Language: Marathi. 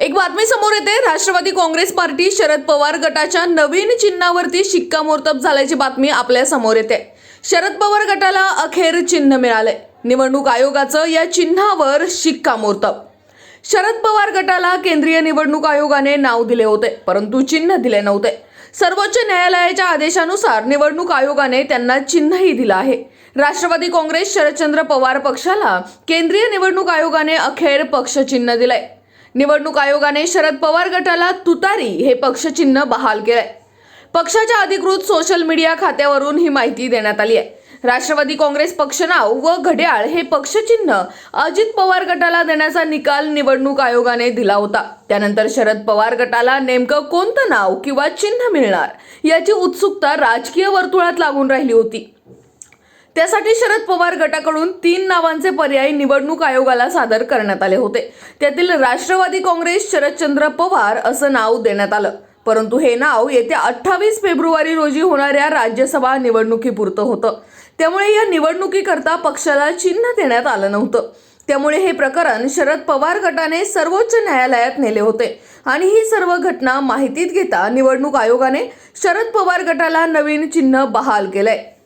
एक बातमी समोर येते. राष्ट्रवादी काँग्रेस पार्टी शरद पवार गटाच्या नवीन चिन्हावरती शिक्कामोर्तब झाल्याची बातमी आपल्यासमोर येते. शरद पवार गटाला अखेर चिन्ह मिळाले निवडणूक आयोगाचं या चिन्हावर शिक्कामोर्तब. शरद पवार गटाला केंद्रीय निवडणूक आयोगाने नाव दिले होते परंतु चिन्ह दिले नव्हते. सर्वोच्च न्यायालयाच्या आदेशानुसार निवडणूक आयोगाने त्यांना चिन्हही दिलं आहे. राष्ट्रवादी काँग्रेस शरदचंद्र पवार पक्षाला केंद्रीय निवडणूक आयोगाने अखेर पक्षचिन्ह दिलंय. निवडणूक आयोगाने शरद पवार गटाला तुतारी हे पक्षचिन्ह बहाल केलंय. पक्षाच्या अधिकृत सोशल मीडिया खात्यावरून ही माहिती देण्यात आली आहे. राष्ट्रवादी काँग्रेस पक्षनाव व घड्याळ हे पक्षचिन्ह अजित पवार गटाला देण्याचा निकाल निवडणूक आयोगाने दिला होता. त्यानंतर शरद पवार गटाला नेमकं कोणतं नाव किंवा चिन्ह मिळणार याची उत्सुकता राजकीय वर्तुळात लागून राहिली होती. त्यासाठी शरद पवार गटाकडून तीन नावांचे पर्याय निवडणूक आयोगाला सादर करण्यात आले होते. त्यातील राष्ट्रवादी काँग्रेस शरदचंद्र पवार असं नाव देण्यात आलं. परंतु हे नाव येत्या अठ्ठावीस फेब्रुवारी रोजी होणाऱ्या राज्यसभा निवडणुकीपुरतं होतं. त्यामुळे या निवडणुकीकरता पक्षाला चिन्ह देण्यात आलं नव्हतं. त्यामुळे हे प्रकरण शरद पवार गटाने सर्वोच्च न्यायालयात नेले होते. आणि ही सर्व घटना माहितीत घेता निवडणूक आयोगाने शरद पवार गटाला नवीन चिन्ह बहाल केलंय.